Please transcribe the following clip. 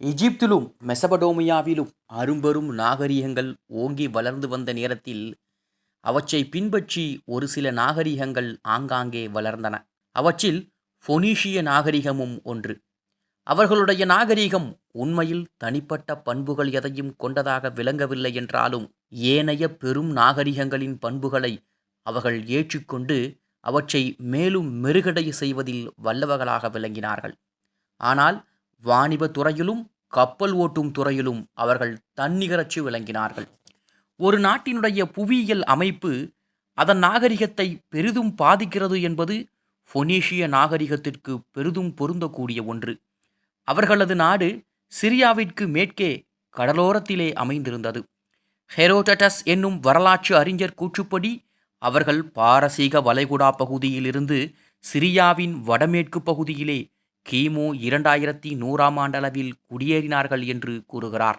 எகிப்திலும் மெசபடோமியாவிலும் அரும்பெரும் நாகரிகங்கள் ஓங்கி வளர்ந்து வந்த நேரத்தில் அவற்றை பின்பற்றி ஒரு சில நாகரிகங்கள் ஆங்காங்கே வளர்ந்தன அவற்றில் பொனீஷிய நாகரிகமும் ஒன்று அவர்களுடைய நாகரிகம் உண்மையில் தனிப்பட்ட பண்புகள் எதையும் கொண்டதாக விளங்கவில்லை என்றாலும் ஏனைய பெரும் நாகரிகங்களின் பண்புகளை அவர்கள் ஏற்றுக்கொண்டு அவற்றை மேலும் மெருகடைய செய்வதில் வல்லவர்களாக விளங்கினார்கள் ஆனால் வாணிப துறையிலும் கப்பல் ஓட்டும் துறையிலும் அவர்கள் தன்னிகரச்சு விளங்கினார்கள். ஒரு நாட்டினுடைய புவியியல் அமைப்பு அதன் நாகரிகத்தை பெரிதும் பாதிக்கிறது என்பது ஃபொனீஷிய நாகரிகத்திற்கு பெரிதும் பொருந்தக்கூடிய ஒன்று. அவர்களது நாடு சிரியாவிற்கு மேற்கே கடலோரத்திலே அமைந்திருந்தது. ஹெரோடட்டஸ் என்னும் வரலாற்று அறிஞர் கூற்றுப்படி அவர்கள் பாரசீக வளைகுடா பகுதியிலிருந்து சிரியாவின் வடமேற்கு பகுதியிலே கிமு இரண்டாயிரத்தி நூறாம் ஆண்டளவில் குடியேறினார்கள் என்று கூறுகிறார்.